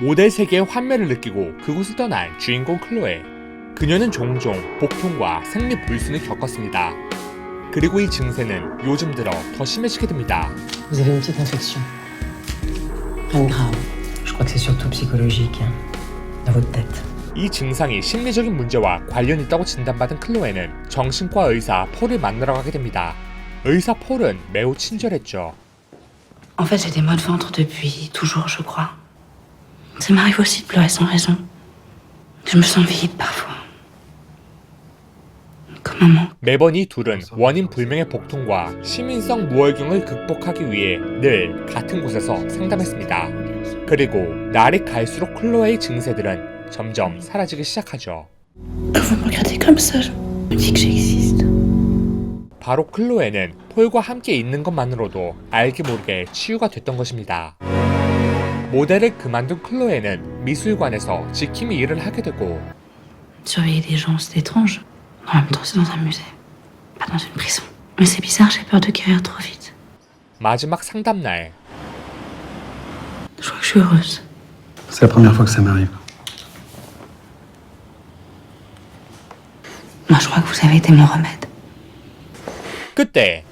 모델 세계의 환멸을 느끼고 그곳을 떠난 주인공 클로에. 그녀는 종종 복통과 생리 불순을 겪었습니다. 그리고 이 증세는 요즘 들어 더 심해지게 됩니다. Vous avez une petite infection. Rien de grave. Je crois que c'est surtout psychologique. hein, Dans votre tête. 이 증상이 심리적인 문제와 관련 있다고 진단받은 클로에는 정신과 의사 폴을 만나러 가게 됩니다. 의사 폴은 매우 친절했죠. En fait, j'ai des maux de ventre depuis toujours, je crois. Ça m'arrive aussi de pleurer sans raison. Je me sens vide parfois. 매번 이 둘은 원인 불명의 복통과 시민성 무월경을 극복하기 위해 늘 같은 곳에서 상담했습니다. 그리고 날이 갈수록 클로에의 증세들은 점점 사라지기 시작하죠. 바로 클로에는 폴과 함께 있는 것만으로도 알게 모르게 치유가 됐던 것입니다. 모델을 그만둔 클로에는 미술관에서 지킴이 일을 하게 되고 Surveiller des gens, c'est étrange. En même temps, c'est dans un musée, pas dans une prison. Mais c'est bizarre, j'ai peur de guérir trop vite. 마지막 상담날 Je crois que je suis heureuse. C'est la première fois que ça m'arrive. Moi, je crois que vous avez été mon remède. 그때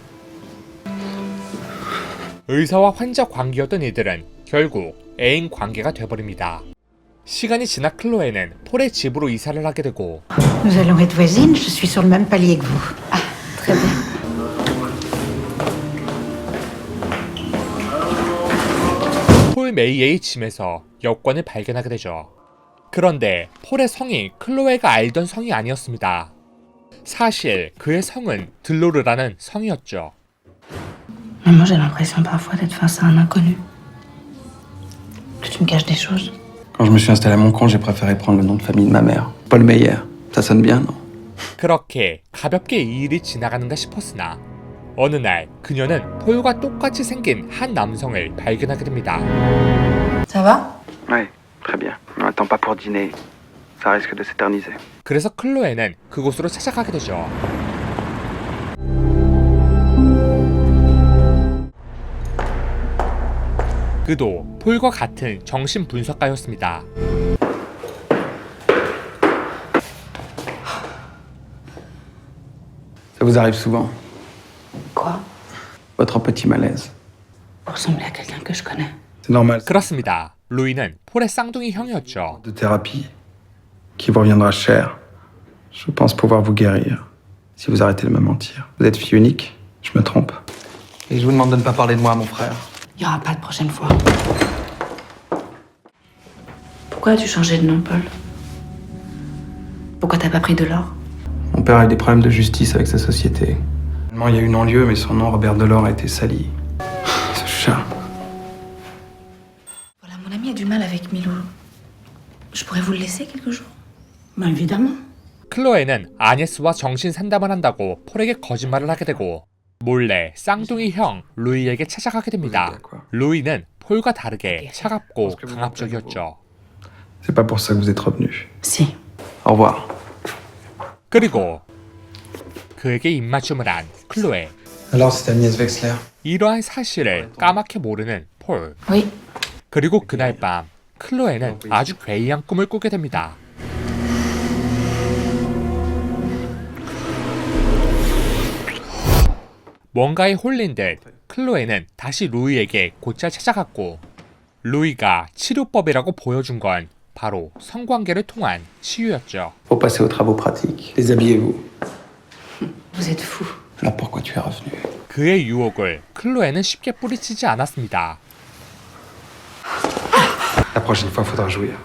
의사와 환자 관계였던 이들은 결국 애인 관계가 돼버립니다. 시간이 지나 클로에는 폴의 집으로 이사를 하게 되고 Nous allons être voisines, je suis sur le même palier que vous. Très bien. 폴 메이의 짐에서 여권을 발견하게 되죠. 그런데 폴의 성이 클로에가 알던 성이 아니었습니다. 사실 그의 성은 들로르라는 성이었죠. Mais moi, j'ai l'impression parfois d'être face à un inconnu. Que tu me caches des choses. Quand je me suis installé à mon compte, j'ai préféré prendre le nom de famille de ma mère. Paul Meyer. Ça sonne bien, non 그렇게 가볍게 이 일이 지나가는가 싶었으나 어느 날 그녀는 폴과 똑같이 생긴 한 남성을 발견하게 됩니다. Ça va Ouais, très bien. On n'attend pas pour dîner. Ça risque de s'éterniser. 그래서 클로에는 그곳으로 찾아가게 되죠. 그도 폴과 같은 정신 분석가였습니다. Ça vous arrive souvent Quoi Votre petit malaise. Vous ressemblez à quelqu'un que je connais. C'est normal. C'est 그렇습니다. 루이는 폴의 쌍둥이 형이었죠. de thérapie qui vous reviendra cher. Je pense pouvoir vous guérir si vous arrêtez de me mentir. Vous êtes fille unique Je me trompe. Et je vous demande de ne pas parler de moi à mon frère. Il n'y aura pas de prochaine fois. Pourquoi as-tu changé de nom, Paul Pourquoi t'as pas pris de l'or Mon père a eu des problèmes de justice avec sa société. Finalement, il y a eu non-lieu, mais son nom, Robert Delors, a été sali. Ce chat. Voilà, mon ami a du mal avec Milou. Je pourrais vous le laisser quelques jours Bah évidemment. 클로에는 아니스와 정신 상담을 한다고 폴에게 거짓말을 하게 되고 몰래 쌍둥이 형 루이에게 찾아가게 됩니다. 루이는 폴과 다르게 차갑고 강압적이었죠. C'est pas pour ça que vous êtes revenu. Si. Au revoir. 그리고 그에게 입맞춤을 한 클로에 Alors, c'est Agnès Wexler. 이러한 사실을 까맣게 모르는 폴. Oui. 그리고 그날 밤 클로에는 아주 괴이한 꿈을 꾸게 됩니다. 뭔가에 홀린 듯 클로에는 다시 루이에게 곧잘 찾아갔고 루이가 치료법이라고 보여준 건 바로 성관계를 통한 치유였죠. Faut passer aux travaux pratiques. Déshabillez-vous. Vous êtes fou. Alors pourquoi tu es revenu 그의 유혹을 클로에는 쉽게 뿌리치지 않았습니다. La prochaine fois, faudra jouir.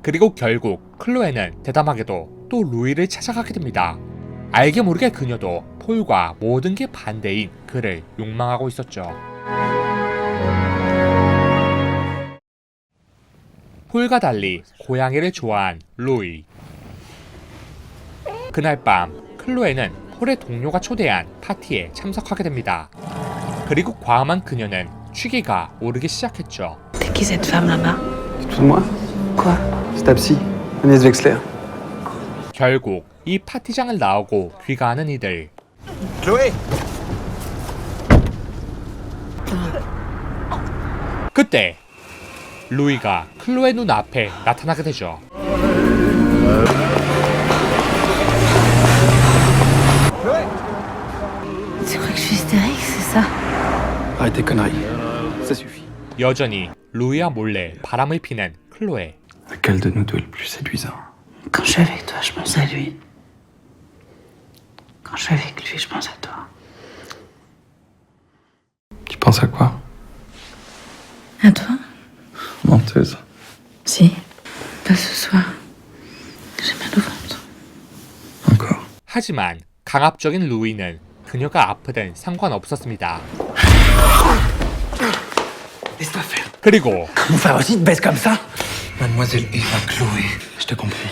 그리고 결국 클로에는 대담하게도 또 루이를 찾아가게 됩니다. 알게 모르게 그녀도 폴과 모든 게 반대인 그를 욕망하고 있었죠. 폴과 달리 고양이를 좋아한 루이. 그날 밤 클로에는 폴의 동료가 초대한 파티에 참석하게 됩니다. 그리고 과감한 그녀는 취기가 오르기 시작했죠. C'est qui cette femme là-bas Tu te fous de moi Quoi C'est ta psy, Agnès Wexler. 결국 이 파티장을 나오고 귀가하는 이들. Chloé 그때 루이가 클로의 눈 앞에 나타나게 되죠. 여전히 루이와 몰래 바람을 피는 클로에. Lequel de nous deux est le plus séduisant Quand je suis avec lui. Quand je suis avec lui, je pense à toi. Tu penses à quoi À toi Menteuse. Si. Pas ce soir. J'ai mal au ventre. Encore. 하지만 강압적인 루이는 그녀가 아프든 상관없었습니다. Laisse-toi faire. 그리고 Mon frère aussi te baisse comme ça Mademoiselle Eva Chloé, je te comprends.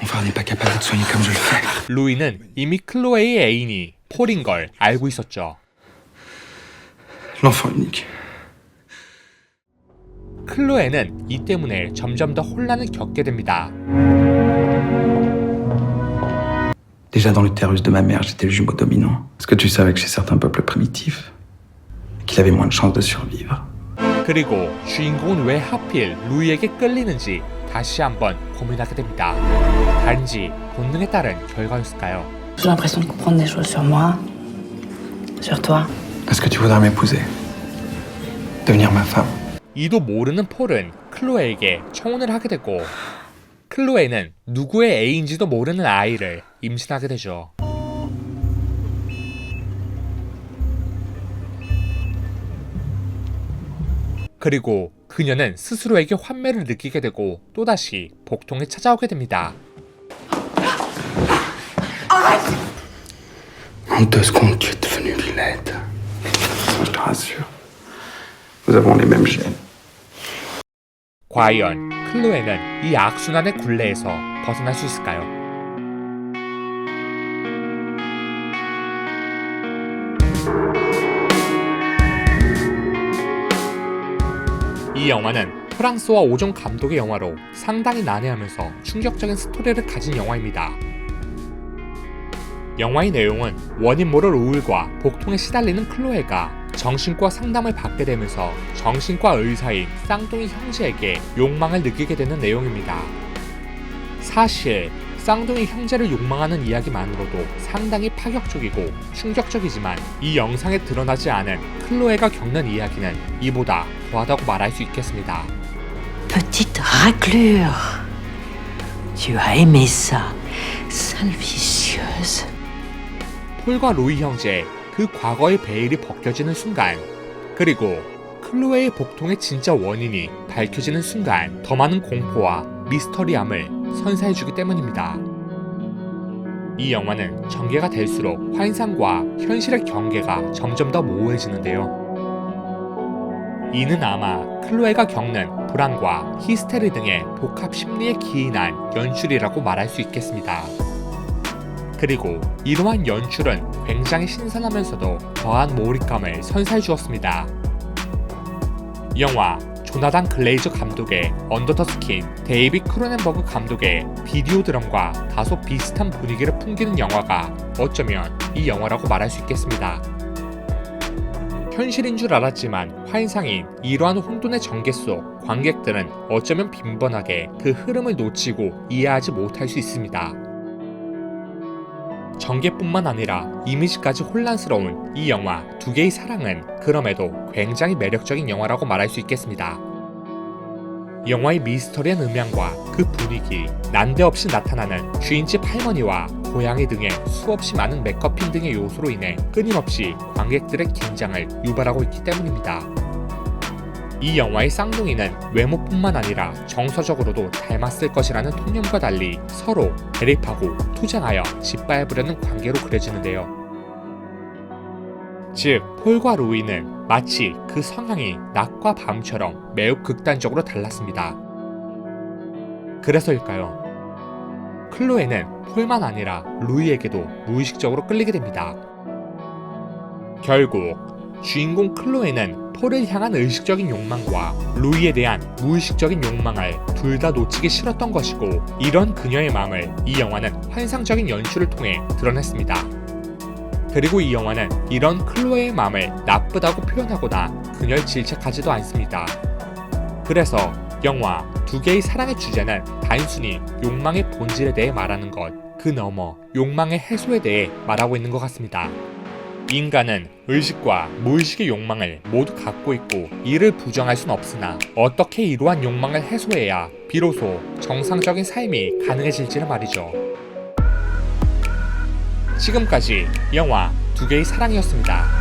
Mon frère n'est pas capable de soigner comme je le fais. 루이는 이미 클로에의 애인이 폴인 걸 알고 있었죠. L'enfant unique. 클로에는 이 때문에 점점 더 혼란을 겪게 됩니다. Déjà dans l'utérus de ma mère, j'étais le jumeau dominant. Est-ce que tu savais que chez certains peuples primitifs, qu'il avait moins de chances de survivre 그리고 주인공은 왜 하필 루이에게 끌리는지 다시 한번 고민하게 됩니다. 단지 본능에 따른 결과였을까요? J'ai l'impression de comprendre des choses sur moi, sur toi. Est-ce que tu voudrais m'épouser Devenir ma femme 이도 모르는 폴은 클로에에게 청혼을 하게 되고 클로에는 누구의 애인지도 모르는 아이를 임신하게 되죠. 그리고 그녀는 스스로에게 환멸을 느끼게 되고 또다시 복통에 찾아오게 됩니다. En deux secondes, tu es devenue laide. Je te rassure. Nous avons les mêmes gènes. 과연 클로에는 이 악순환의 굴레에서 벗어날 수 있을까요? 이 영화는 프랑스와 오종 감독의 영화로 상당히 난해하면서 충격적인 스토리를 가진 영화입니다. 영화의 내용은 원인 모를 우울과 복통에 시달리는 클로에가 정신과 상담을 받게 되면서 정신과 의사인 쌍둥이 형제에게 욕망을 느끼게 되는 내용입니다. 사실 쌍둥이 형제를 욕망하는 이야기만으로도 상당히 파격적이고 충격적이지만 이 영상에 드러나지 않은 클로에가 겪는 이야기는 이보다 더하다고 말할 수 있겠습니다. Petite raclure. Tu as aimé ça, sale vicieuse. 폴과 루이 형제 그 과거의 베일이 벗겨지는 순간 그리고 클로에의 복통의 진짜 원인이 밝혀지는 순간 더 많은 공포와 미스터리함을 선사해주기 때문입니다. 이 영화는 전개가 될수록 환상과 현실의 경계가 점점 더 모호해지는데요. 이는 아마 클로에가 겪는 불안과 히스테리 등의 복합 심리에 기인한 연출이라고 말할 수 있겠습니다. 그리고 이러한 연출은 굉장히 신선하면서도 더한 몰입감을 선사해 주었습니다. 영화 조나단 글레이저 감독의 언더 더 스킨, 데이비 크로넨버그 감독의 비디오 드럼과 다소 비슷한 분위기를 풍기는 영화가 어쩌면 이 영화라고 말할 수 있겠습니다. 현실인 줄 알았지만 환상인 이러한 혼돈의 전개 속 관객들은 어쩌면 빈번하게 그 흐름을 놓치고 이해하지 못할 수 있습니다. 전개뿐만 아니라 이미지까지 혼란스러운 이 영화 두 개의 사랑은 그럼에도 굉장히 매력적인 영화라고 말할 수 있겠습니다. 영화의 미스터리한 음향과 그 분위기, 난데없이 나타나는 주인집 할머니와 고양이 등의 수없이 많은 메커핀 등의 요소로 인해 끊임없이 관객들의 긴장을 유발하고 있기 때문입니다. 이 영화의 쌍둥이는 외모뿐만 아니라 정서적으로도 닮았을 것이라는 통념과 달리 서로 대립하고 투쟁하여 짓밟으려는 관계로 그려지는데요. 즉, 폴과 루이는 마치 그 성향이 낮과 밤처럼 매우 극단적으로 달랐습니다. 그래서일까요? 클로에는 폴만 아니라 루이에게도 무의식적으로 끌리게 됩니다. 결국 주인공 클로에는 폴을 향한 의식적인 욕망과 루이에 대한 무의식적인 욕망을 둘 다 놓치기 싫었던 것이고 이런 그녀의 마음을 이 영화는 환상적인 연출을 통해 드러냈습니다. 그리고 이 영화는 이런 클로에의 마음을 나쁘다고 표현하거나 그녀를 질책하지도 않습니다. 그래서 영화 두 개의 사랑의 주제는 단순히 욕망의 본질에 대해 말하는 것, 그 너머 욕망의 해소에 대해 말하고 있는 것 같습니다. 인간은 의식과 무의식의 욕망을 모두 갖고 있고 이를 부정할 순 없으나 어떻게 이러한 욕망을 해소해야 비로소 정상적인 삶이 가능해질지를 말이죠. 지금까지 영화 두 개의 사랑이었습니다.